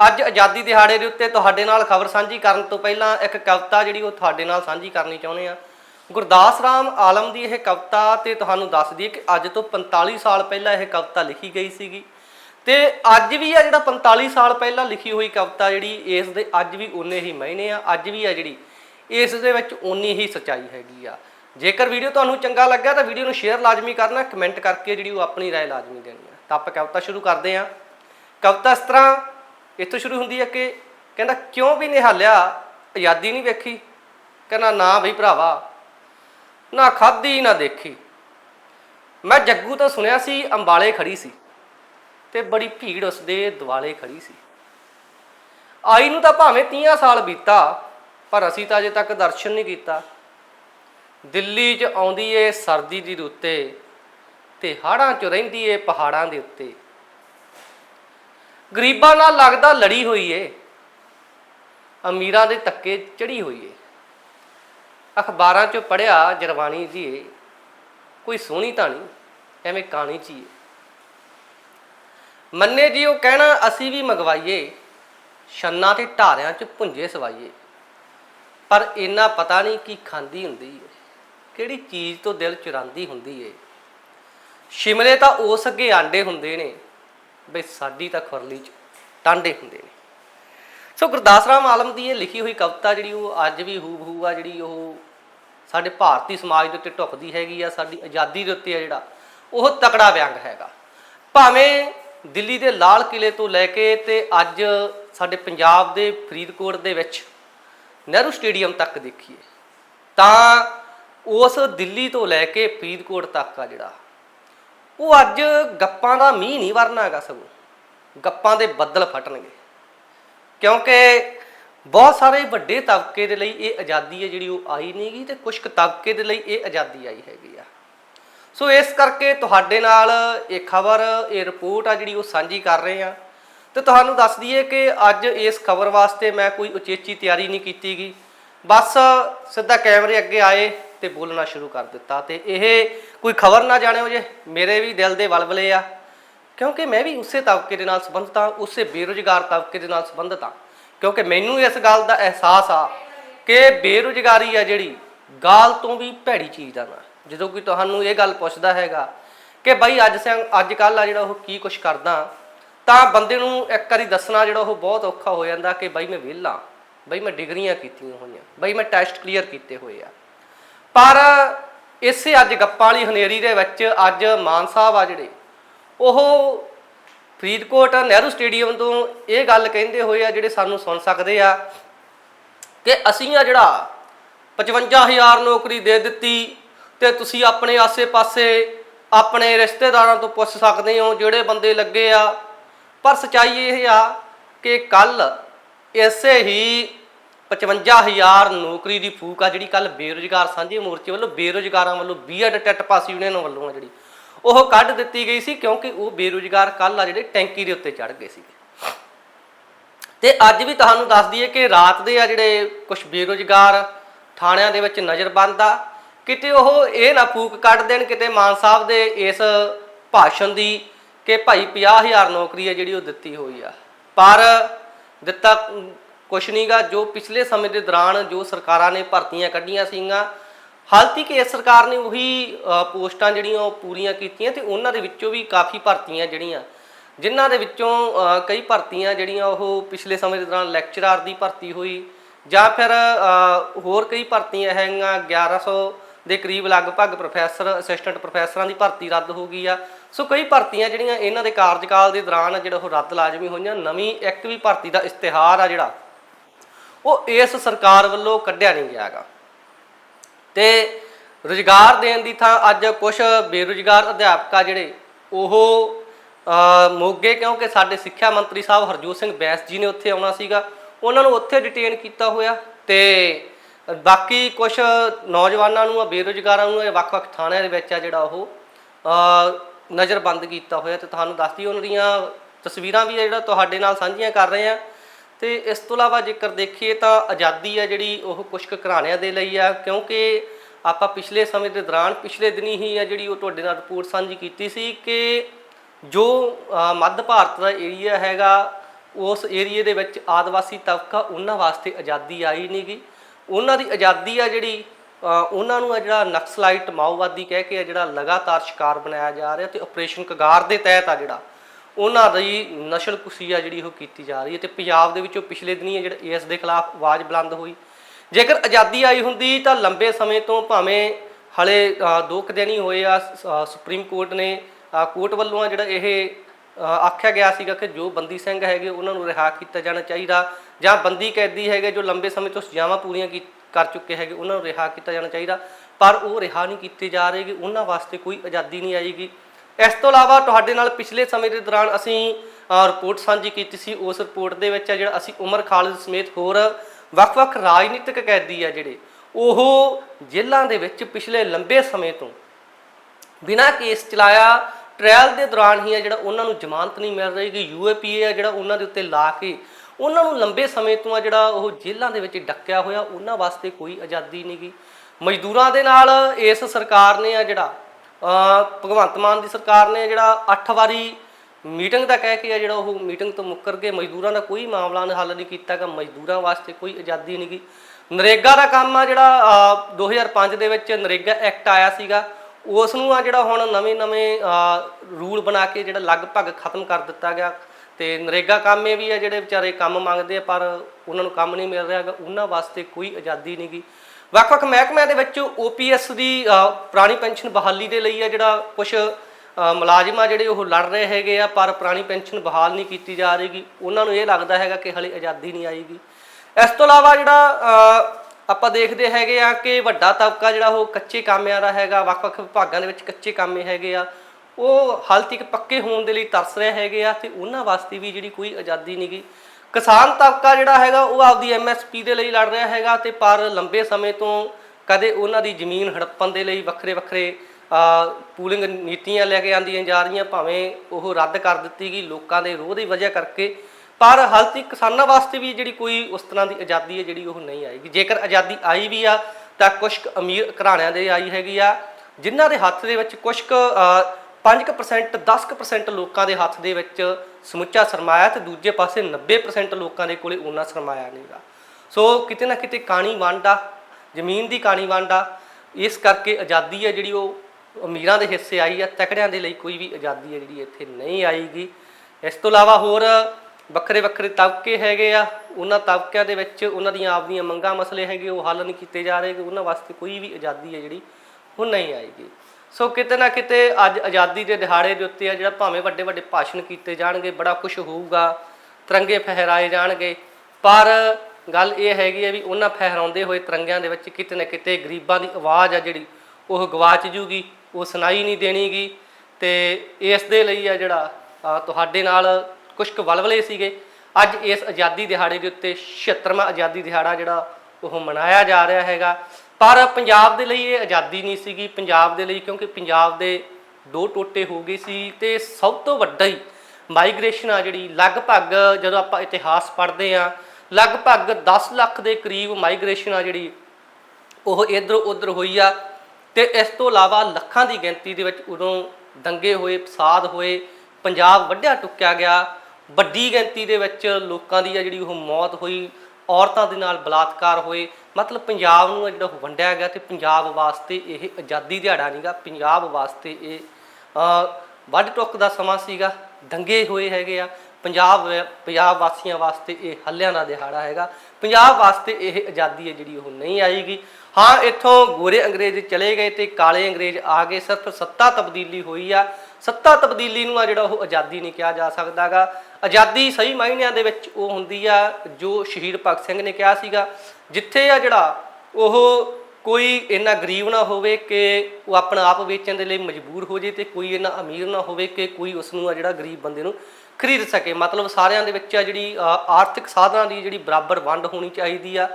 ਅੱਜ ਆਜ਼ਾਦੀ ਦਿਹਾੜੇ ਦੇ ਉੱਤੇ ਤੁਹਾਡੇ ਨਾਲ ਖਬਰ ਸਾਂਝੀ ਕਰਨ ਤੋਂ ਪਹਿਲਾਂ ਇੱਕ ਕਵਿਤਾ ਜਿਹੜੀ ਉਹ ਤੁਹਾਡੇ ਨਾਲ ਸਾਂਝੀ ਕਰਨੀ ਚਾਹੁੰਦੇ ਆ ਗੁਰਦਾਸ ਰਾਮ ਆਲਮ ਦੀ ਇਹ ਕਵਿਤਾ ਤੇ ਤੁਹਾਨੂੰ ਦੱਸ ਦਈਏ ਕਿ ਅੱਜ ਤੋਂ 45 ਸਾਲ ਪਹਿਲਾਂ ਇਹ ਕਵਿਤਾ ਲਿਖੀ ਗਈ ਸੀਗੀ ਤੇ ਅੱਜ ਵੀ ਆ ਜਿਹੜਾ 45 ਸਾਲ ਪਹਿਲਾਂ ਲਿਖੀ ਹੋਈ ਕਵਿਤਾ ਜਿਹੜੀ ਇਸ ਦੇ ਅੱਜ ਵੀ ਉਨੇ ਹੀ ਮਾਇਨੇ ਆ ਅੱਜ ਵੀ ਆ ਜਿਹੜੀ ਇਸ ਦੇ ਵਿੱਚ ਉਨੀ ਹੀ ਸੱਚਾਈ ਹੈਗੀ ਆ ਜੇਕਰ ਵੀਡੀਓ ਤੁਹਾਨੂੰ ਚੰਗਾ ਲੱਗਾ ਤਾਂ ਵੀਡੀਓ ਨੂੰ ਸ਼ੇਅਰ ਲਾਜ਼ਮੀ ਕਰਨਾ ਕਮੈਂਟ ਕਰਕੇ ਜਿਹੜੀ ਉਹ ਆਪਣੀ رائے ਲਾਜ਼ਮੀ ਦੇਣੀ ਆ ਤਾਂ ਆਪਾਂ ਕਵਿਤਾ ਸ਼ੁਰੂ ਕਰਦੇ ਆ ਕਵਿਤਾ ਇਸ ਤਰ੍ਹਾਂ ਇੱਥੋਂ ਸ਼ੁਰੂ ਹੁੰਦੀ ਹੈ ਕਿ ਕਹਿੰਦਾ, ਕਿਉਂ ਵੀ ਨਿਹਾਲਿਆ? ਆਜ਼ਾਦੀ ਨਹੀਂ ਵੇਖੀ? ਕਹਿੰਦਾ, ਨਾ ਬਈ ਭਰਾਵਾ, ਨਾ ਖਾਧੀ, ਨਾ ਦੇਖੀ। ਮੈਂ ਜੱਗੂ ਤੋਂ ਸੁਣਿਆ ਸੀ, ਅੰਬਾਲੇ ਖੜੀ ਸੀ ਤੇ ਬੜੀ ਭੀੜ ਉਸਦੇ ਦੁਆਲੇ ਖੜੀ ਸੀ। ਆਈ ਨੂੰ ਤਾਂ ਭਾਵੇਂ 30 ਸਾਲ ਬੀਤਾ, ਪਰ ਅਸੀਂ ਤਾਂ ਅਜੇ ਤੱਕ ਦਰਸ਼ਨ ਨਹੀਂ ਕੀਤਾ। ਦਿੱਲੀ 'ਚ ਆਉਂਦੀ ਏ ਸਰਦੀ ਦੀ ਰੁੱਤੇ ਤੇ ਹਾੜਾਂ 'ਚ ਰਹਿੰਦੀ ਏ ਪਹਾੜਾਂ ਦੇ ਉੱਤੇ। ਗਰੀਬਾਂ ਨਾਲ ਲੱਗਦਾ ਲੜੀ ਹੋਈ ਏ। ਅਮੀਰਾਂ ਦੇ ਧੱਕੇ ਚੜੀ ਹੋਈ ਏ। ਅਖਬਾਰਾਂ 'ਚੋਂ ਪੜਿਆ ਜਰਵਾਣੀ ਜੀ ਏ। ਕੋਈ ਸੋਹਣੀ ਤਾਂ ਨਹੀਂ, ਐਵੇਂ ਕਹਾਣੀ 'ਚ ਹੀ ਏ। ਮੰਨੇ ਜੀ ਉਹ ਕਹਿਣਾ, ਅਸੀਂ ਵੀ ਮੰਗਵਾਈਏ। ਛੰਨਾ ਤੇ ਢਾਰਿਆਂ 'ਚ ਭੁੰਜੇ ਸਵਾਈਏ। ਪਰ ਇੰਨਾ ਪਤਾ ਨਹੀਂ ਕੀ ਖਾਂਦੀ ਹੁੰਦੀ ਏ। ਕਿਹੜੀ ਚੀਜ਼ ਤੋਂ ਦਿਲ ਚੁਰਾਂਦੀ ਹੁੰਦੀ ਏ। ਸ਼ਿਮਲੇ ਤਾਂ ਉਸ ਅੱਗੇ ਆਂਡੇ ਹੁੰਦੇ ਨੇ। ਬਈ ਸਾਡੀ ਤਾਂ ਖੁਰਲੀ 'ਚ ਟਾਂਡੇ ਹੁੰਦੇ ਨੇ। ਸੋ ਗੁਰਦਾਸ ਰਾਮ ਆਲਮ ਦੀ ਇਹ ਲਿਖੀ ਹੋਈ ਕਵਿਤਾ ਜਿਹੜੀ ਉਹ ਅੱਜ ਵੀ ਹੂਬ ਹੂ ਆ, ਜਿਹੜੀ ਉਹ ਸਾਡੇ ਭਾਰਤੀ ਸਮਾਜ ਦੇ ਉੱਤੇ ਢੁੱਕਦੀ ਹੈਗੀ ਆ, ਸਾਡੀ ਆਜ਼ਾਦੀ ਦੇ ਉੱਤੇ ਆ ਜਿਹੜਾ, ਉਹ ਤਕੜਾ ਵਿਅੰਗ ਹੈਗਾ। ਭਾਵੇਂ ਦਿੱਲੀ ਦੇ ਲਾਲ ਕਿਲੇ ਤੋਂ ਲੈ ਕੇ ਤੇ ਅੱਜ ਸਾਡੇ ਪੰਜਾਬ ਦੇ ਫਰੀਦਕੋਟ ਦੇ ਵਿੱਚ ਨਹਿਰੂ ਸਟੇਡੀਅਮ ਤੱਕ ਦੇਖੀਏ, ਤਾਂ ਉਸ ਦਿੱਲੀ ਤੋਂ ਲੈ ਕੇ ਫਰੀਦਕੋਟ ਤੱਕ ਆ ਜਿਹੜਾ ਉਹ ਅੱਜ ਗੱਪਾਂ ਦਾ ਮੀਂਹ ਨਹੀਂ ਵਰਨਾ ਹੈਗਾ ਸਗੋਂ। ਗੱਪਾਂ ਦੇ ਬੱਦਲ ਫਟਣਗੇ। ਕਿਉਂਕਿ ਬਹੁਤ ਸਾਰੇ ਵੱਡੇ ਤਬਕੇ ਦੇ ਲਈ ਇਹ ਆਜ਼ਾਦੀ ਹੈ ਜਿਹੜੀ ਉਹ ਆਈ ਨਹੀਂਗੀ ਤੇ ਕੁਝ ਕੁ ਤਬਕੇ ਦੇ ਲਈ ਇਹ ਆਜ਼ਾਦੀ ਆਈ ਹੈਗੀ ਆ। ਸੋ ਇਸ ਕਰਕੇ ਤੁਹਾਡੇ ਨਾਲ ਇਹ ਖਬਰ, ਇਹ ਰਿਪੋਰਟ ਆ ਜਿਹੜੀ ਉਹ ਸਾਂਝੀ ਕਰ ਰਹੇ ਆ। ਤੇ ਤੁਹਾਨੂੰ ਦੱਸ ਦਈਏ ਕਿ ਅੱਜ ਇਸ ਖਬਰ ਵਾਸਤੇ ਮੈਂ ਕੋਈ ਉਚੇਚੀ ਤਿਆਰੀ ਨਹੀਂ ਕੀਤੀ ਗਈ ਬਸ ਸਿੱਧਾ ਕੈਮਰੇ ਅੱਗੇ ਆਏ ਤੇ ਬੋਲਣਾ ਸ਼ੁਰੂ ਕਰ ਦਿੱਤਾ ਤੇ ਇਹ ਕੋਈ ਖਬਰ ਨਾ ਜਾਣਿਓ ਜੇ। ਮੇਰੇ ਵੀ ਦਿਲ ਦੇ ਵਲਵਲੇ ਆ। ਕਿਉਂਕਿ ਮੈਂ ਵੀ ਉਸੇ ਤਬਕੇ ਦੇ ਨਾਲ ਸੰਬੰਧਿਤ ਹਾਂ, ਉਸੇ ਬੇਰੁਜ਼ਗਾਰ ਤਬਕੇ ਦੇ ਨਾਲ ਸੰਬੰਧਿਤ ਹਾਂ। ਕਿਉਂਕਿ ਮੈਨੂੰ ਇਸ ਗੱਲ ਦਾ ਅਹਿਸਾਸ ਆ ਕਿ ਬੇਰੁਜ਼ਗਾਰੀ ਆ ਜਿਹੜੀ ਗਾਲ ਤੋਂ ਵੀ ਭੈੜੀ ਚੀਜ਼ ਆ ਨਾ। ਜਦੋਂ ਕੋਈ ਤੁਹਾਨੂੰ ਇਹ ਗੱਲ ਪੁੱਛਦਾ ਹੈਗਾ ਕਿ ਬਾਈ ਅੱਜ ਸਿਆਂ, ਅੱਜ ਕੱਲ ਆ ਜਿਹੜਾ ਉਹ ਕੀ ਕੁਛ ਕਰਦਾ, ਤਾਂ ਬੰਦੇ ਨੂੰ ਇੱਕ ਵਾਰੀ ਦੱਸਣਾ ਜਿਹੜਾ ਉਹ ਬਹੁਤ ਔਖਾ ਹੋ ਜਾਂਦਾ ਕਿ ਬਾਈ ਮੈਂ ਵਿਹਲਾ, ਬਾਈ ਮੈਂ ਡਿਗਰੀਆਂ ਕੀਤੀਆਂ ਹੋਈਆਂ, ਬਾਈ ਮੈਂ ਟੈਸਟ ਕਲੀਅਰ ਕੀਤੇ ਹੋਏ ਆ। ਪਰ ਇਸੇ ਅੱਜ ਗੱਪਾਂ ਵਾਲੀ ਹਨੇਰੀ ਦੇ ਵਿੱਚ ਅੱਜ ਮਾਨ ਸਾਹਿਬ ਆ ਜਿਹੜੇ। ਉਹ ਫਰੀਦਕੋਟ ਨਹਿਰੂ ਸਟੇਡੀਅਮ ਤੋਂ ਇਹ ਗੱਲ ਕਹਿੰਦੇ ਹੋਏ ਆ ਜਿਹੜੇ ਸਾਨੂੰ ਸੁਣ ਸਕਦੇ ਆ ਕਿ ਅਸੀਂ ਆ ਜਿਹੜਾ 55000 ਨੌਕਰੀ ਦੇ ਦਿੱਤੀ ਤੇ ਤੁਸੀਂ ਆਪਣੇ ਆਸੇ-ਪਾਸੇ ਆਪਣੇ ਰਿਸ਼ਤੇਦਾਰਾਂ ਤੋਂ ਪੁੱਛ ਸਕਦੇ ਹੋ ਜਿਹੜੇ ਬੰਦੇ ਲੱਗੇ ਆ। ਪਰ ਸਚਾਈ ਇਹ ਆ ਕਿ ਕੱਲ ਇਸੇ ਹੀ 55000 ਨੌਕਰੀ ਦੀ ਫੂਕ ਆ ਜਿਹੜੀ ਕੱਲ ਬੇਰੁਜ਼ਗਾਰ ਸਾਂਝੇ ਮੋਰਚੇ ਵੱਲੋਂ ਬੇਰੁਜ਼ਗਾਰਾਂ ਵੱਲੋਂ ਬੀਐਡ ਟੈਟ ਪਾਸ ਯੂਨੀਅਨ ਵੱਲੋਂ ਆ ਜਿਹੜੀ। ਉਹ ਕੱਢ ਦਿੱਤੀ ਗਈ ਸੀ ਕਿਉਂਕਿ ਉਹ ਬੇਰੁਜ਼ਗਾਰ ਕੱਲ ਆ ਜਿਹੜੇ ਟੈਂਕੀ ਦੇ ਉੱਤੇ ਚੜ ਗਏ ਸੀਗੇ। ਤੇ ਅੱਜ ਵੀ ਤੁਹਾਨੂੰ ਦੱਸ ਦਈਏ ਕਿ ਰਾਤ ਦੇ ਆ ਜਿਹੜੇ ਕੁਝ ਬੇਰੁਜ਼ਗਾਰ ਥਾਣਿਆਂ ਦੇ ਵਿੱਚ ਨਜ਼ਰਬੰਦ ਆ ਕਿਤੇ ਉਹ ਇਹ ਨਾ ਫੂਕ ਕੱਢ ਦੇਣ ਕਿਤੇ ਮਾਨ ਸਾਹਿਬ ਦੇ ਇਸ ਭਾਸ਼ਣ ਦੀ ਕਿ ਭਾਈ 50000 ਨੌਕਰੀ ਹੈ ਜਿਹੜੀ ਉਹ ਦਿੱਤੀ ਹੋਈ ਆ। ਪਰ ਦਿੱਤਾ ਕੁਛ ਨਹੀਂਗਾ ਜੋ ਪਿਛਲੇ ਸਮੇਂ ਦੇ ਦੌਰਾਨ ਜੋ ਸਰਕਾਰਾਂ ਨੇ ਭਰਤੀਆਂ ਕੱਢੀਆਂ ਸੀਗੀਆਂ ਹਾਲਤੀ ਕਿ ਇਸ ਸਰਕਾਰ ਨੇ ਉਹੀ ਪੋਸਟਾਂ ਜਿਹੜੀਆਂ ਉਹ ਪੂਰੀਆਂ ਕੀਤੀਆਂ ਤੇ ਉਹਨਾਂ ਦੇ ਵਿੱਚੋਂ ਵੀ ਕਾਫੀ ਭਰਤੀਆਂ ਜਿਹੜੀਆਂ, ਜਿਨ੍ਹਾਂ ਦੇ ਵਿੱਚੋਂ ਕਈ ਭਰਤੀਆਂ ਜਿਹੜੀਆਂ ਉਹ ਪਿਛਲੇ ਸਮੇਂ ਦੇ ਦੌਰਾਨ ਲੈਕਚਰਾਰ ਦੀ ਭਰਤੀ ਹੋਈ ਜਾਂ ਫਿਰ ਹੋਰ ਕਈ ਭਰਤੀਆਂ ਹੈਗੀਆਂ 1100 ਦੇ ਕਰੀਬ ਲਗਭਗ ਪ੍ਰੋਫੈਸਰ, ਅਸਿਸਟੈਂਟ ਪ੍ਰੋਫੈਸਰਾਂ ਦੀ ਭਰਤੀ ਰੱਦ ਹੋ ਗਈ ਆ। ਸੋ ਕਈ ਭਰਤੀਆਂ ਜਿਹੜੀਆਂ ਇਹਨਾਂ ਦੇ ਕਾਰਜਕਾਲ ਦੇ ਦੌਰਾਨ ਜਿਹੜਾ ਉਹ ਰੱਦ ਲਾਜ਼ਮੀ ਹੋਈਆਂ, ਨਵੀਂ ਇੱਕ ਵੀ ਭਰਤੀ ਦਾ ਇਸ਼ਤਿਹਾਰ ਆ ਜਿਹੜਾ ਉਹ ਇਸ ਸਰਕਾਰ ਵੱਲੋਂ ਕੱਢਿਆ ਨਹੀਂ ਗਿਆਗਾ ਤੇ ਰੁਜ਼ਗਾਰ ਦੇਣ ਦੀ ਥਾਂ ਅੱਜ ਕੁਝ ਬੇਰੁਜ਼ਗਾਰ ਅਧਿਆਪਕ ਆ ਜਿਹੜੇ, ਉਹ ਮੋਗੇ ਕਿਉਂਕਿ ਸਾਡੇ ਸਿੱਖਿਆ ਮੰਤਰੀ ਸਾਹਿਬ ਹਰਜੋਤ ਸਿੰਘ ਬੈਂਸ ਜੀ ਨੇ ਉੱਥੇ ਆਉਣਾ ਸੀਗਾ, ਉਹਨਾਂ ਨੂੰ ਉੱਥੇ ਡਿਟੇਨ ਕੀਤਾ ਹੋਇਆ ਤੇ ਬਾਕੀ ਕੁਝ ਨੌਜਵਾਨਾਂ ਨੂੰ ਆ ਬੇਰੁਜ਼ਗਾਰਾਂ ਨੂੰ, ਇਹ ਵੱਖ-ਵੱਖ ਥਾਣਿਆਂ ਦੇ ਵਿੱਚ ਆ ਜਿਹੜਾ ਉਹ ਨਜ਼ਰਬੰਦ ਕੀਤਾ ਹੋਇਆ ਤੇ ਤੁਹਾਨੂੰ ਦੱਸਦੀ ਉਹਨਾਂ ਦੀਆਂ ਤਸਵੀਰਾਂ ਵੀ ਆ ਜਿਹੜਾ ਤੁਹਾਡੇ ਨਾਲ ਸਾਂਝੀਆਂ ਕਰ ਰਹੇ ਆ ਤੇ ਇਸ ਤੋਂ ਇਲਾਵਾ ਜੇਕਰ ਦੇਖੀਏ ਤਾਂ ਆਜ਼ਾਦੀ ਆ ਜਿਹੜੀ ਉਹ ਕੁਝ ਕੁ ਘਰਾਣਿਆਂ ਦੇ ਲਈ ਆ, ਕਿਉਂਕਿ ਆਪਾਂ ਪਿਛਲੇ ਸਮੇਂ ਦੇ ਦੌਰਾਨ ਪਿਛਲੇ ਦਿਨੀ ਹੀ ਆ ਜਿਹੜੀ ਉਹ ਤੁਹਾਡੇ ਨਾਲ ਰਿਪੋਰਟ ਸਾਂਝੀ ਕੀਤੀ ਸੀ ਕਿ ਜੋ ਮੱਧ ਭਾਰਤ ਦਾ ਏਰੀਆ ਹੈਗਾ, ਉਸ ਏਰੀਏ ਦੇ ਵਿੱਚ ਆਦਿਵਾਸੀ ਤਬਕਾ ਉਹਨਾਂ ਵਾਸਤੇ ਆਜ਼ਾਦੀ ਆਈ ਨਹੀਂਗੀ ਉਹਨਾਂ ਦੀ ਆਜ਼ਾਦੀ ਆ ਜਿਹੜੀ ਉਹਨਾਂ ਨੂੰ ਆ ਜਿਹੜਾ ਨਕਸਲਾਈਟ ਮਾਓਵਾਦੀ ਕਹਿ ਕੇ ਆ ਜਿਹੜਾ ਲਗਾਤਾਰ ਸ਼ਿਕਾਰ ਬਣਾਇਆ ਜਾ ਰਿਹਾ ਤੇ ਆਪਰੇਸ਼ਨ ਕਗਾਰ ਦੇ ਤਹਿਤ ਆ ਜਿਹੜਾ। ਉਹਨਾਂ ਦੀ ਨਸ਼ਲ ਕੁਸ਼ੀ ਆ ਜਿਹੜੀ ਉਹ ਕੀਤੀ ਜਾ ਰਹੀ ਹੈ ਤੇ ਪੰਜਾਬ ਦੇ ਵਿੱਚੋਂ ਪਿਛਲੇ ਦਿਨੀ ਆ ਜਿਹੜਾ ਇਸ ਦੇ ਖਿਲਾਫ ਆਵਾਜ਼ ਬੁਲੰਦ ਹੋਈ। ਜੇਕਰ ਆਜ਼ਾਦੀ ਆਈ ਹੁੰਦੀ ਤਾਂ ਲੰਬੇ ਸਮੇਂ ਤੋਂ ਭਾਵੇਂ ਹਲੇ ਦੋ ਕੁ ਦਿਨ ਹੀ ਹੋਏ ਆ, ਸ- ਸੁਪਰੀਮ ਕੋਰਟ ਨੇ ਕੋਰਟ ਵੱਲੋਂ ਆ ਜਿਹੜਾ ਇਹ ਆਖਿਆ ਗਿਆ ਸੀਗਾ ਕਿ ਜੋ ਬੰਦੀ ਸਿੰਘ ਹੈਗੇ ਉਹਨਾਂ ਨੂੰ ਰਿਹਾ ਕੀਤਾ ਜਾਣਾ ਚਾਹੀਦਾ ਜਾਂ ਬੰਦੀ ਕੈਦੀ ਹੈਗੇ ਜੋ ਲੰਬੇ ਸਮੇਂ ਤੋਂ ਸਜ਼ਾਵਾਂ ਪੂਰੀਆਂ ਕੀ- ਕਰ ਚੁੱਕੇ ਹੈਗੇ ਉਹਨਾਂ ਨੂੰ ਰਿਹਾ ਕੀਤਾ ਜਾਣਾ ਚਾਹੀਦਾ। ਪਰ ਉਹ ਰਿਹਾ ਨਹੀਂ ਕੀਤੇ ਜਾ ਰਹੇਗੇ ਉਹਨਾਂ ਵਾਸਤੇ ਕੋਈ ਆਜ਼ਾਦੀ ਨਹੀਂ ਆਏਗੀ। ਇਸ ਤੋਂ ਇਲਾਵਾ ਤੁਹਾਡੇ ਨਾਲ ਪਿਛਲੇ ਸਮੇਂ ਦੇ ਦੌਰਾਨ ਅਸੀਂ ਰਿਪੋਰਟ ਸਾਂਝੀ ਕੀਤੀ ਸੀ, ਉਸ ਰਿਪੋਰਟ ਦੇ ਵਿੱਚ ਆ ਜਿਹੜਾ ਅਸੀਂ ਉਮਰ ਖਾਲਿਦ ਸਮੇਤ ਹੋਰ ਵੱਖ-ਵੱਖ ਰਾਜਨੀਤਿਕ ਕੈਦੀ ਆ ਜਿਹੜੇ, ਉਹ ਜੇਲ੍ਹਾਂ ਦੇ ਵਿੱਚ ਪਿਛਲੇ ਲੰਬੇ ਸਮੇਂ ਤੋਂ ਬਿਨਾਂ ਕੇਸ ਚਲਾਇਆ ਟ੍ਰਾਇਲ ਦੇ ਦੌਰਾਨ ਹੀ ਆ ਜਿਹੜਾ ਉਹਨਾਂ ਨੂੰ ਜ਼ਮਾਨਤ ਨਹੀਂ ਮਿਲ ਰਹੀ ਕਿ ਯੂਏਪੀਏ ਆ ਜਿਹੜਾ ਉਹਨਾਂ ਦੇ ਉੱਤੇ ਲਾ ਕੇ, ਉਹਨਾਂ ਨੂੰ ਲੰਬੇ ਸਮੇਂ ਤੋਂ ਆ ਜਿਹੜਾ ਉਹ ਜੇਲ੍ਹਾਂ ਦੇ ਵਿੱਚ ਡੱਕਿਆ ਹੋਇਆ, ਉਹਨਾਂ ਵਾਸਤੇ ਕੋਈ ਆਜ਼ਾਦੀ ਨਹੀਂ ਗੀ ਮਜ਼ਦੂਰਾਂ ਦੇ ਨਾਲ ਇਸ ਸਰਕਾਰ ਨੇ ਆ ਜਿਹੜਾ ਭਗਵੰਤ ਮਾਨ ਦੀ ਸਰਕਾਰ ਨੇ ਜਿਹੜਾ 8 ਵਾਰੀ ਮੀਟਿੰਗ ਦਾ ਕਹਿ ਕੇ ਆ, ਜਿਹੜਾ ਉਹ ਮੀਟਿੰਗ ਤੋਂ ਮੁੱਕਰ ਕੇ ਮਜ਼ਦੂਰਾਂ ਦਾ ਕੋਈ ਮਾਮਲਾ ਨੇ ਹੱਲ ਨਹੀਂ ਕੀਤਾ ਕਿ ਮਜ਼ਦੂਰਾਂ ਵਾਸਤੇ ਕੋਈ ਆਜ਼ਾਦੀ ਨਹੀਂ ਗੀ ਨਰੇਗਾ ਦਾ ਕੰਮ ਆ ਜਿਹੜਾ, ਅਹ 2005 ਦੇ ਵਿੱਚ ਨਰੇਗਾ ਐਕਟ ਆਇਆ ਸੀਗਾ, ਉਸ ਨੂੰ ਆ ਜਿਹੜਾ ਹੁਣ ਨਵੇਂ-ਨਵੇਂ ਰੂਲ ਬਣਾ ਕੇ ਜਿਹੜਾ ਲਗਭਗ ਖਤਮ ਕਰ ਦਿੱਤਾ ਗਿਆ। ਤੇ ਨਰੇਗਾ ਕਾਮੇ ਵੀ ਆ ਜਿਹੜੇ ਵਿਚਾਰੇ ਕੰਮ ਮੰਗਦੇ ਆ, ਪਰ ਉਹਨਾਂ ਨੂੰ ਕੰਮ ਨਹੀਂ ਮਿਲ ਰਿਹਾ ਹੈਗਾ। ਉਹਨਾਂ ਵਾਸਤੇ ਕੋਈ ਆਜ਼ਾਦੀ ਨਹੀਂ ਗੀ। ਵੱਖ-ਵੱਖ ਮਹਿਕਮਿਆਂ ਦੇ ਵਿੱਚ ਓਪੀਐਸ ਦੀ ਪੁਰਾਣੀ ਪੈਨਸ਼ਨ ਬਹਾਲੀ ਦੇ ਲਈ ਆ ਜਿਹੜਾ ਕੁਝ ਮੁਲਾਜ਼ਮਾਂ ਜਿਹੜੇ ਉਹ ਲੜ ਰਹੇ ਹੈਗੇ ਆ, ਪਰ ਪੁਰਾਣੀ ਪੈਨਸ਼ਨ ਬਹਾਲ ਨਹੀਂ ਕੀਤੀ ਜਾ ਰਹੀਗੀ ਉਹਨਾਂ ਨੂੰ ਇਹ ਲੱਗਦਾ ਹੈਗਾ ਕਿ ਹਲੇ ਆਜ਼ਾਦੀ ਨਹੀਂ ਆਏਗੀ ਇਸ ਤੋਂ ਇਲਾਵਾ ਜਿਹੜਾ ਆਪਾਂ ਦੇਖਦੇ ਹੈਗੇ ਆ ਕਿ ਵੱਡਾ ਤਬਕਾ ਜਿਹੜਾ ਉਹ ਕੱਚੇ ਕਾਮਿਆਂ ਦਾ ਹੈਗਾ। ਵੱਖ-ਵੱਖ ਵਿਭਾਗਾਂ ਦੇ ਵਿੱਚ ਕੱਚੇ ਕਾਮੇ ਹੈਗੇ ਆ। ਉਹ ਹਾਲ ਤੱਕ ਪੱਕੇ ਹੋਣ ਦੇ ਲਈ ਤਰਸ ਰਹੇ ਹੈਗੇ ਆ ਤੇ ਉਹਨਾਂ ਵਾਸਤੇ ਵੀ ਜਿਹੜੀ ਕੋਈ ਆਜ਼ਾਦੀ ਨਹੀਂ ਗੀ ਕਿਸਾਨ ਤਬਕਾ ਜਿਹੜਾ ਹੈਗਾ, ਉਹ ਆਪਦੀ ਐਮਐਸਪੀ ਦੇ ਲਈ ਲੜ ਰਿਹਾ ਹੈਗਾ ਤੇ ਪਰ ਲੰਬੇ ਸਮੇਂ ਤੋਂ ਕਦੇ ਉਹਨਾਂ ਦੀ ਜ਼ਮੀਨ ਹੜੱਪਣ ਦੇ ਲਈ ਵੱਖਰੇ ਵੱਖਰੇ ਪੂਲਿੰਗ ਨੀਤੀਆਂ ਲੈ ਕੇ ਆਂਦੀਆਂ ਜਾ ਰਹੀਆਂ, ਭਾਵੇਂ ਉਹ ਰੱਦ ਕਰ ਦਿੱਤੀ ਗਈ ਲੋਕਾਂ ਦੇ ਰੋਹ ਦੀ ਵਜ੍ਹਾ ਕਰਕੇ। ਪਰ ਹਾਲ ਤੱਕ ਕਿਸਾਨਾਂ ਵਾਸਤੇ ਵੀ ਜਿਹੜੀ ਕੋਈ ਉਸ ਤਰ੍ਹਾਂ ਦੀ ਆਜ਼ਾਦੀ ਹੈ ਜਿਹੜੀ ਉਹ ਨਹੀਂ ਆਏਗੀ। ਜੇਕਰ ਆਜ਼ਾਦੀ ਆਈ ਵੀ ਆ, ਤਾਂ ਕੁਝ ਕੁ ਅਮੀਰ ਘਰਾਣਿਆਂ ਦੇ ਆਈ ਹੈਗੀ ਆ, ਜਿਨ੍ਹਾਂ ਦੇ ਹੱਥ ਦੇ ਵਿੱਚ ਕੁਝ ਕੁ 5% 10% ਲੋਕਾਂ ਦੇ ਹੱਥ ਦੇ ਵਿੱਚ ਸਮੁੱਚਾ ਸਰਮਾਇਆ ਤੇ ਦੂਜੇ ਪਾਸੇ 90% ਲੋਕਾਂ ਦੇ ਕੋਲੇ ਉਹਨਾਂ ਸਰਮਾਇਆ ਨਹੀਂਗਾ ਸੋ ਕਿਤੇ ਨਾ ਕਿਤੇ ਕਾਣੀ ਵੰਡ ਆ ਜ਼ਮੀਨ ਦੀ ਕਾਣੀ ਵੰਡ ਆ ਇਸ ਕਰਕੇ ਆਜ਼ਾਦੀ ਹੈ ਜਿਹੜੀ ਉਹ ਅਮੀਰਾਂ ਦੇ ਹਿੱਸੇ ਆਈ ਆ ਤਕੜਿਆਂ ਦੇ ਲਈ ਕੋਈ ਵੀ ਆਜ਼ਾਦੀ ਹੈ ਜਿਹੜੀ ਇੱਥੇ ਨਹੀਂ ਆਏਗੀ ਇਸ ਤੋਂ ਇਲਾਵਾ ਹੋਰ ਵੱਖਰੇ ਵੱਖਰੇ ਤਬਕੇ ਹੈਗੇ ਆ, ਉਹਨਾਂ ਤਬਕਿਆਂ ਦੇ ਵਿੱਚ ਉਹਨਾਂ ਦੀਆਂ ਆਪਦੀਆਂ ਮੰਗਾਂ ਮਸਲੇ ਹੈਗੇ, ਉਹ ਹੱਲ ਨਹੀਂ ਕੀਤੇ ਜਾ ਰਹੇ, ਉਹਨਾਂ ਵਾਸਤੇ ਕੋਈ ਵੀ ਆਜ਼ਾਦੀ ਹੈ ਜਿਹੜੀ ਉਹ ਨਹੀਂ ਆਏਗੀ ਸੋ ਕਿਤੇ ਨਾ ਕਿਤੇ ਅੱਜ ਆਜ਼ਾਦੀ ਦੇ ਦਿਹਾੜੇ ਦੇ ਉੱਤੇ ਆ ਜਿਹੜਾ ਭਾਵੇਂ ਵੱਡੇ ਵੱਡੇ ਭਾਸ਼ਣ ਕੀਤੇ ਜਾਣਗੇ, ਬੜਾ ਕੁਝ ਹੋਊਗਾ, ਤਿਰੰਗੇ ਫਹਿਰਾਏ ਜਾਣਗੇ, ਪਰ ਗੱਲ ਇਹ ਹੈਗੀ ਹੈ ਵੀ ਉਹਨਾਂ ਫਹਿਰਾਉਂਦੇ ਹੋਏ ਤਿਰੰਗਿਆਂ ਦੇ ਵਿੱਚ ਕਿਤੇ ਨਾ ਕਿਤੇ ਗਰੀਬਾਂ ਦੀ ਆਵਾਜ਼ ਆ ਜਿਹੜੀ, ਉਹ ਗਵਾਚ ਜੂਗੀ, ਉਹ ਸੁਣਾਈ ਨਹੀਂ ਦੇਣੀਗੀ ਤੇ ਇਸ ਦੇ ਲਈ ਆ ਜਿਹੜਾ ਤੁਹਾਡੇ ਨਾਲ ਕੁਝ ਕੁ ਵਲਵਲੇ ਸੀਗੇ। ਅੱਜ ਇਸ ਆਜ਼ਾਦੀ ਦਿਹਾੜੇ ਦੇ ਉੱਤੇ 76ਵਾਂ ਆਜ਼ਾਦੀ ਦਿਹਾੜਾ ਜਿਹੜਾ ਉਹ ਮਨਾਇਆ ਜਾ ਰਿਹਾ ਹੈਗਾ। ਪਰ ਪੰਜਾਬ ਦੇ ਲਈ ਇਹ ਆਜ਼ਾਦੀ ਨਹੀਂ ਸੀਗੀ ਪੰਜਾਬ ਦੇ ਲਈ, ਕਿਉਂਕਿ ਪੰਜਾਬ ਦੇ ਦੋ ਟੋਟੇ ਹੋ ਗਏ ਸੀ ਤੇ ਸਭ ਤੋਂ ਵੱਡਾ ਹੀ ਮਾਈਗ੍ਰੇਸ਼ਨ ਆ ਜਿਹੜੀ, ਲਗਭਗ ਜਦੋਂ ਆਪਾਂ ਇਤਿਹਾਸ ਪੜ੍ਹਦੇ ਆ ਲਗਭਗ 10 ਲੱਖ ਦੇ ਕਰੀਬ ਮਾਈਗ੍ਰੇਸ਼ਨ ਆ ਜਿਹੜੀ, ਉਹ ਇਧਰ ਉਧਰ ਹੋਈ ਆ ਤੇ ਇਸ ਤੋਂ ਇਲਾਵਾ ਲੱਖਾਂ ਦੀ ਗਿਣਤੀ ਦੇ ਵਿੱਚ ਉਦੋਂ ਦੰਗੇ ਹੋਏ, ਫਸਾਦ ਹੋਏ, ਪੰਜਾਬ ਵੱਢਿਆ, ਟੁੱਕਿਆ ਗਿਆ। ਵੱਡੀ ਗਿਣਤੀ ਦੇ ਵਿੱਚ ਲੋਕਾਂ ਦੀ ਆ ਜਿਹੜੀ ਉਹ ਮੌਤ ਹੋਈ। ਔਰਤਾਂ ਦੇ ਨਾਲ ਬਲਾਤਕਾਰ ਹੋਏ। ਮਤਲਬ ਪੰਜਾਬ ਨੂੰ ਜਿਹੜਾ ਉਹ ਵੰਡਿਆ ਗਿਆ ਤੇ ਪੰਜਾਬ ਵਾਸਤੇ ਇਹ ਆਜ਼ਾਦੀ ਦਿਹਾੜਾ ਨਹੀਂਗਾ ਪੰਜਾਬ ਵਾਸਤੇ ਇਹ ਅ, ਵੱਢ ਟੁੱਕ ਦਾ ਸਮਾਂ ਸੀਗਾ। ਦੰਗੇ ਹੋਏ ਹੈਗੇ ਆ। ਪੰਜਾਬ ਪੰਜਾਬ ਵਾਸੀਆਂ ਵਾਸਤੇ ਇਹ ਹੱਲਿਆਂ ਦਾ ਦਿਹਾੜਾ ਹੈਗਾ। ਪੰਜਾਬ ਵਾਸਤੇ ਇਹ ਆਜ਼ਾਦੀ ਹੈ ਜਿਹੜੀ ਉਹ ਨਹੀਂ ਆਏਗੀ। ਹਾਂ, ਇੱਥੋਂ ਗੋਰੇ ਅੰਗਰੇਜ਼ ਚਲੇ ਗਏ ਤੇ ਕਾਲੇ ਅੰਗਰੇਜ਼ ਆ ਗਏ। ਸਿਰਫ ਸੱਤਾ ਤਬਦੀਲੀ ਹੋਈ ਆ। ਸੱਤਾ ਤਬਦੀਲੀ ਨੂੰ ਆ ਜਿਹੜਾ ਉਹ ਆਜ਼ਾਦੀ ਨਹੀਂ ਕਿਹਾ ਜਾ ਸਕਦਾਗਾ। ਆਜ਼ਾਦੀ ਸਹੀ ਮਾਇਨਿਆਂ ਦੇ ਵਿੱਚ ਉਹ ਹੁੰਦੀ ਆ, ਜੋ ਸ਼ਹੀਦ ਭਗਤ ਸਿੰਘ ਨੇ ਕਿਹਾ ਸੀਗਾ। ਜਿੱਥੇ ਆ ਜਿਹੜਾ ਉਹ ਕੋਈ ਇੰਨਾ ਗਰੀਬ ਨਾ ਹੋਵੇ ਕਿ ਉਹ ਆਪਣਾ ਆਪ ਵੇਚਣ ਦੇ ਲਈ ਮਜਬੂਰ ਹੋ ਜੇ ਤੇ ਕੋਈ ਇੰਨਾ ਅਮੀਰ ਨਾ ਹੋਵੇ ਕਿ ਕੋਈ ਉਸ ਨੂੰ ਆ ਜਿਹੜਾ ਗਰੀਬ ਬੰਦੇ ਨੂੰ ਖਰੀਦ ਸਕੇ। ਮਤਲਬ ਸਾਰਿਆਂ ਦੇ ਵਿੱਚ ਆ ਜਿਹੜੀ ਆਰਥਿਕ ਸਾਧਨਾਂ ਦੀ ਜਿਹੜੀ ਬਰਾਬਰ ਵੰਡ ਹੋਣੀ ਚਾਹੀਦੀ ਆ।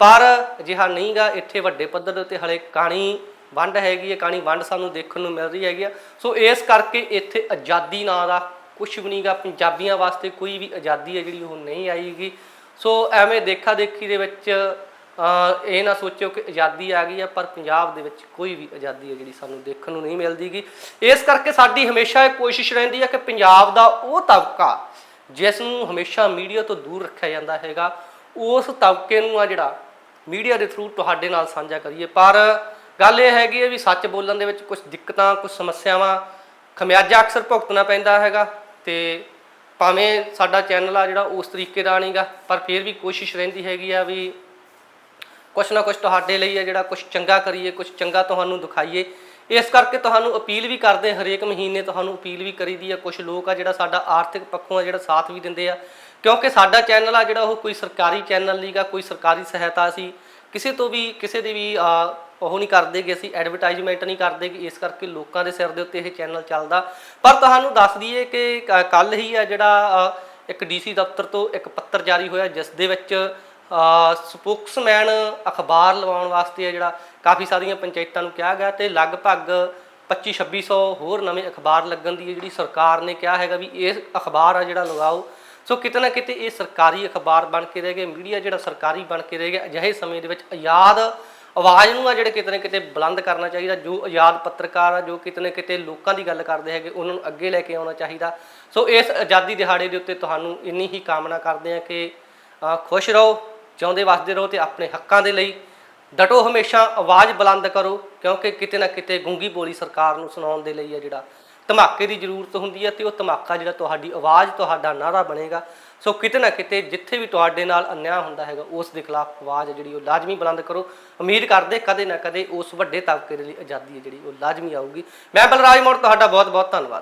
ਪਰ ਅਜਿਹਾ ਨਹੀਂਗਾ, ਇੱਥੇ ਵੱਡੇ ਪੱਧਰ ਦੇ ਉੱਤੇ ਹਲੇ ਕਾਣੀ ਵੰਡ ਹੈਗੀ ਹੈ, ਕਾਣੀ ਵੰਡ ਸਾਨੂੰ ਦੇਖਣ ਨੂੰ ਮਿਲ ਰਹੀ ਹੈਗੀ ਆ। ਸੋ ਇਸ ਕਰਕੇ ਇੱਥੇ ਆਜ਼ਾਦੀ ਨਾਂ ਦਾ ਕੁਝ ਵੀ ਨਹੀਂਗਾ, ਪੰਜਾਬੀਆਂ ਵਾਸਤੇ ਕੋਈ ਵੀ ਆਜ਼ਾਦੀ ਹੈ ਜਿਹੜੀ ਉਹ ਨਹੀਂ ਆਏਗੀ ਸੋ ਐਵੇਂ ਦੇਖਾ ਦੇਖੀ ਦੇ ਵਿੱਚ ਇਹ ਨਾ ਸੋਚਿਓ ਕਿ ਆਜ਼ਾਦੀ ਆ ਗਈ ਹੈ ਪਰ ਪੰਜਾਬ ਦੇ ਵਿੱਚ ਕੋਈ ਵੀ ਆਜ਼ਾਦੀ ਹੈ ਜਿਹੜੀ ਸਾਨੂੰ ਦੇਖਣ ਨੂੰ ਨਹੀਂ ਮਿਲਦੀਗੀ। ਇਸ ਕਰਕੇ ਸਾਡੀ ਹਮੇਸ਼ਾ ਇਹ ਕੋਸ਼ਿਸ਼ ਰਹਿੰਦੀ ਹੈ ਕਿ ਪੰਜਾਬ ਦਾ ਉਹ ਤਬਕਾ ਜਿਸ ਨੂੰ ਹਮੇਸ਼ਾ ਮੀਡੀਆ ਤੋਂ ਦੂਰ ਰੱਖਿਆ ਜਾਂਦਾ ਹੈਗਾ, ਉਸ ਤਬਕੇ ਨੂੰ ਆ ਜਿਹੜਾ ਮੀਡੀਆ ਦੇ ਥਰੂ ਤੁਹਾਡੇ ਨਾਲ ਸਾਂਝਾ ਕਰੀਏ। ਪਰ ਗੱਲ ਇਹ ਹੈਗੀ ਹੈ ਵੀ ਸੱਚ ਬੋਲਣ ਦੇ ਵਿੱਚ ਕੁਝ ਦਿੱਕਤਾਂ ਕੁਝ ਸਮੱਸਿਆਵਾਂ ਖਮਿਆਜਾ ਅਕਸਰ ਭੁਗਤਣਾ ਪੈਂਦਾ ਹੈਗਾ ਤੇ ਭਾਵੇਂ ਸਾਡਾ ਚੈਨਲ ਆ ਜਿਹੜਾ ਉਸ ਤਰੀਕੇ ਦਾ ਨਹੀਂਗਾ, ਪਰ ਫਿਰ ਵੀ ਕੋਸ਼ਿਸ਼ ਰਹਿੰਦੀ ਹੈਗੀ ਆ ਵੀ ਕੁਛ ਨਾ ਕੁਛ ਤੁਹਾਡੇ ਲਈ ਆ ਜਿਹੜਾ ਕੁਛ ਚੰਗਾ ਕਰੀਏ, ਕੁਛ ਚੰਗਾ ਤੁਹਾਨੂੰ ਦਿਖਾਈਏ। ਇਸ ਕਰਕੇ ਤੁਹਾਨੂੰ ਅਪੀਲ ਵੀ ਕਰਦੇ ਹਰੇਕ ਮਹੀਨੇ ਤੁਹਾਨੂੰ ਅਪੀਲ ਵੀ ਕਰੀਦੀ ਆ ਕੁਝ ਲੋਕ ਆ ਜਿਹੜਾ ਸਾਡਾ ਆਰਥਿਕ ਪੱਖੋਂ ਆ ਜਿਹੜਾ ਸਾਥ ਵੀ ਦਿੰਦੇ ਆ। ਕਿਉਂਕਿ ਸਾਡਾ ਚੈਨਲ ਆ ਜਿਹੜਾ ਉਹ ਕੋਈ ਸਰਕਾਰੀ ਚੈਨਲ ਨਹੀਂਗਾ ਕੋਈ ਸਰਕਾਰੀ ਸਹਾਇਤਾ ਸੀ। ਕਿਸੇ ਤੋਂ ਵੀ ਕਿਸੇ ਦੀ ਵੀ ਉਹ ਨਹੀਂ ਕਰਦੇ ਕਿ ਅਸੀਂ ਐਡਵਰਟਾਈਜ਼ਮੈਂਟ ਨਹੀਂ ਕਰਦੇ ਕਿ ਇਸ ਕਰਕੇ ਲੋਕਾਂ ਦੇ ਸਿਰ ਦੇ ਉੱਤੇ ਇਹ ਚੈਨਲ ਚੱਲਦਾ। ਪਰ ਤੁਹਾਨੂੰ ਦੱਸ ਦਈਏ ਕਿ ਕੱਲ ਹੀ ਆ ਜਿਹੜਾ ਅ, ਇੱਕ ਡੀਸੀ ਦਫ਼ਤਰ ਤੋਂ ਇੱਕ ਪੱਤਰ ਜਾਰੀ ਹੋਇਆ ਜਿਸ ਦੇ ਵਿੱਚ ਸਪੋਕਸਮੈਨ ਅਖਬਾਰ ਲਵਾਉਣ ਵਾਸਤੇ ਆ ਜਿਹੜਾ ਕਾਫੀ ਸਾਰੀਆਂ ਪੰਚਾਇਤਾਂ ਨੂੰ ਕਿਹਾ ਗਿਆ ਤੇ ਲਗਭਗ 25 2600 ਹੋਰ ਨਵੇਂ ਅਖਬਾਰ ਲੱਗਣ ਦੀ ਜਿਹੜੀ ਸਰਕਾਰ ਨੇ ਕਿਹਾ ਹੈਗਾ ਵੀ ਇਹ ਅਖਬਾਰ ਆ ਜਿਹੜਾ ਲਗਾਓ। ਸੋ ਕਿਤੇ ਨਾ ਕਿਤੇ ਇਹ ਸਰਕਾਰੀ ਅਖਬਾਰ ਬਣ ਕੇ ਰਹਿ ਗਏ, ਮੀਡੀਆ ਜਿਹੜਾ ਸਰਕਾਰੀ ਬਣ ਕੇ ਰਹਿ ਗਿਆ, ਅਜਿਹੇ ਸਮੇਂ ਦੇ ਵਿੱਚ ਆਜ਼ਾਦ ਆਵਾਜ਼ ਨੂੰ ਆ ਜਿਹੜੇ ਕਿਤੇ ਨਾ ਕਿਤੇ ਬੁਲੰਦ ਕਰਨਾ ਚਾਹੀਦਾ, ਜੋ ਆਜ਼ਾਦ ਪੱਤਰਕਾਰ ਆ, ਜੋ ਕਿਤੇ ਨਾ ਕਿਤੇ ਲੋਕਾਂ ਦੀ ਗੱਲ ਕਰਦੇ ਹੈਗੇ, ਉਹਨਾਂ ਨੂੰ ਅੱਗੇ ਲੈ ਕੇ ਆਉਣਾ ਚਾਹੀਦਾ। ਸੋ ਇਸ ਆਜ਼ਾਦੀ ਦਿਹਾੜੇ ਦੇ ਉੱਤੇ ਤੁਹਾਨੂੰ ਇੰਨੀ ਹੀ ਕਾਮਨਾ ਕਰਦੇ ਆ ਕਿ ਖੁਸ਼ ਰਹੋ ਜਿਉਂਦੇ ਵਸਦੇ ਰਹੋ ਤੇ ਆਪਣੇ ਹੱਕਾਂ ਦੇ ਲਈ ਡਟੋ ਹਮੇਸ਼ਾ ਆਵਾਜ਼ ਬੁਲੰਦ ਕਰੋ, ਕਿਉਂਕਿ ਕਿਤੇ ਨਾ ਕਿਤੇ ਗੂੰਗੀ ਬੋਲੀ ਸਰਕਾਰ ਨੂੰ ਸੁਣਾਉਣ ਦੇ ਲਈ ਆ ਜਿਹੜਾ ਧਮਾਕੇ ਦੀ ਜ਼ਰੂਰਤ ਹੁੰਦੀ ਹੈ ਤੇ ਉਹ ਧਮਾਕਾ ਜਿਹੜਾ ਤੁਹਾਡੀ ਆਵਾਜ਼, ਤੁਹਾਡਾ ਨਾਰਾ ਬਣੇਗਾ। ਸੋ ਕਿਤੇ ਨਾ ਕਿਤੇ ਜਿੱਥੇ ਵੀ ਤੁਹਾਡੇ ਨਾਲ ਅਨਿਆਂ ਹੁੰਦਾ ਹੈਗਾ, ਉਸ ਦੇ ਖਿਲਾਫ ਆਵਾਜ਼ ਜਿਹੜੀ ਉਹ ਲਾਜ਼ਮੀ ਬੁਲੰਦ ਕਰੋ। ਉਮੀਦ ਕਰਦੇ ਕਦੇ ਨਾ ਕਦੇ ਉਸ ਵੱਡੇ ਤਬਕੇ ਦੇ ਲਈ ਆਜ਼ਾਦੀ ਹੈ ਜਿਹੜੀ ਉਹ ਲਾਜ਼ਮੀ ਆਊਗੀ। ਮੈਂ ਬਲਰਾਜ ਮੋੜ, ਤੁਹਾਡਾ ਬਹੁਤ ਬਹੁਤ ਧੰਨਵਾਦ।